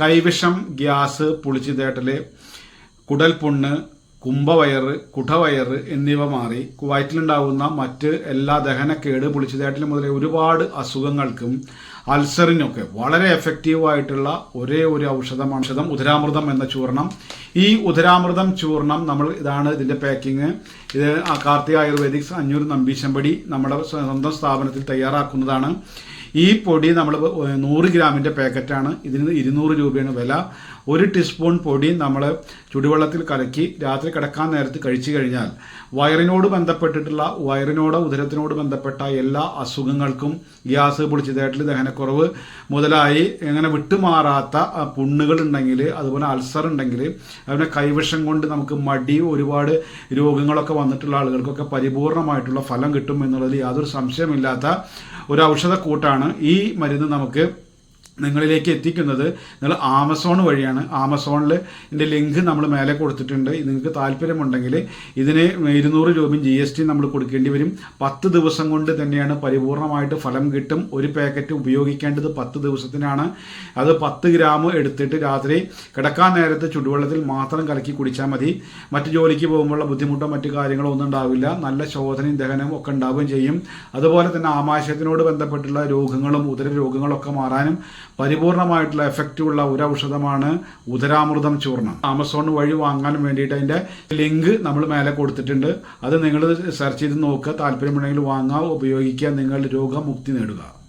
കൈവിഷം gas പുളിച്ചിതേട്ടൽ കുടൽ പുണ്ണ് കുംഭവയറ് കുടവയറ് എന്നിവ മാറി വയറ്റിലുണ്ടാകുന്ന മറ്റ് എല്ലാ ദഹനക്കേട് പുളിച്ചിതേട്ടൽ മുതലേ ഒരുപാട് അസുഖങ്ങൾക്കും അൾസറിനൊക്കെ വളരെ എഫക്റ്റീവായിട്ടുള്ള ഒരേ ഒരു ഔഷധമാണ്. ഔഷധം ഉദരാമൃതം എന്ന ചൂർണം ഈ ഉദരാമൃതം ചൂർണം നമ്മൾ ഇതാണ് ഇതിന്റെ പാക്കിങ് ഇത് കാർത്തിക ആയുർവേദിക്സ് അഞ്ഞൂറ് നമ്പീശമ്പടി നമ്മുടെ സ്വന്തം സ്ഥാപനത്തിൽ തയ്യാറാക്കുന്നതാണ്. ഈ പൊടി നമ്മൾ നൂറ് ഗ്രാമിന്റെ പാക്കറ്റാണ്. ഇതിന് ഇരുന്നൂറ് രൂപയാണ് വില. ഒരു ടീസ്പൂൺ പൊടി നമ്മൾ ചുടുവെള്ളത്തിൽ കലക്കി രാത്രി കിടക്കാൻ നേരത്ത് കഴിച്ചു കഴിഞ്ഞാൽ വയറിനോട് ബന്ധപ്പെട്ടിട്ടുള്ള വയറിനോട് ഉദരത്തിനോട് ബന്ധപ്പെട്ട എല്ലാ അസുഖങ്ങൾക്കും ഗ്യാസ് പൊളിച്ചതായിട്ടുള്ള ദഹനക്കുറവ് മുതലായി എങ്ങനെ വിട്ടുമാറാത്ത പുണ്ണുകൾ ഉണ്ടെങ്കിൽ അതുപോലെ അൾസർ ഉണ്ടെങ്കിൽ അതുപോലെ കൈവശം കൊണ്ട് നമുക്ക് മടി ഒരുപാട് രോഗങ്ങളൊക്കെ വന്നിട്ടുള്ള ആളുകൾക്കൊക്കെ പരിപൂർണമായിട്ടുള്ള ഫലം കിട്ടും എന്നുള്ളതിൽ യാതൊരു സംശയമില്ലാത്ത ഒരു ഔഷധക്കൂട്ടാണ് ഈ മരുന്ന് നമുക്ക് നിങ്ങളിലേക്ക് എത്തിക്കുന്നത് നിങ്ങൾ ആമസോൺ വഴിയാണ്. ആമസോണിൽ ഇതിന്റെ ലിങ്ക് നമ്മൾ മേലെ കൊടുത്തിട്ടുണ്ട്. നിങ്ങൾക്ക് താല്പര്യമുണ്ടെങ്കിൽ ഇതിന് ഇരുന്നൂറ് രൂപയും ജി എസ് ടി നമ്മൾ കൊടുക്കേണ്ടി വരും. പത്ത് ദിവസം കൊണ്ട് തന്നെയാണ് പരിപൂർണമായിട്ട് ഫലം കിട്ടും. ഒരു പാക്കറ്റ് ഉപയോഗിക്കേണ്ടത് പത്ത് ദിവസത്തിനാണ്. അത് പത്ത് ഗ്രാം എടുത്തിട്ട് രാത്രി കിടക്കാൻ നേരത്ത് ചുടുവെള്ളത്തിൽ മാത്രം കലക്കി കുടിച്ചാൽ മതി. മറ്റു ജോലിക്ക് പോകുമ്പോഴുള്ള ബുദ്ധിമുട്ടോ മറ്റു കാര്യങ്ങളോ ഒന്നും ഉണ്ടാവില്ല. നല്ല ശോധനയും ദഹനവും ഒക്കെ ഉണ്ടാവുകയും ചെയ്യും. അതുപോലെ തന്നെ ആമാശയത്തിനോട് ബന്ധപ്പെട്ടുള്ള രോഗങ്ങളും ഉദര രോഗങ്ങളൊക്കെ മാറാനും പരിപൂർണമായിട്ടുള്ള എഫക്റ്റുള്ള ഒരു ഔഷധമാണ് ഉദരാമൃതം ചൂർണം ആമസോൺ വഴി വാങ്ങാൻ വേണ്ടിയിട്ട് അതിന്റെ ലിങ്ക് നമ്മൾ മേലെ കൊടുത്തിട്ടുണ്ട്. അത് നിങ്ങൾ സെർച്ച് ചെയ്ത് നോക്കുക. താല്പര്യമുണ്ടെങ്കിൽ വാങ്ങുക ഉപയോഗിക്കുക. നിങ്ങൾ രോഗമുക്തി നേടുക.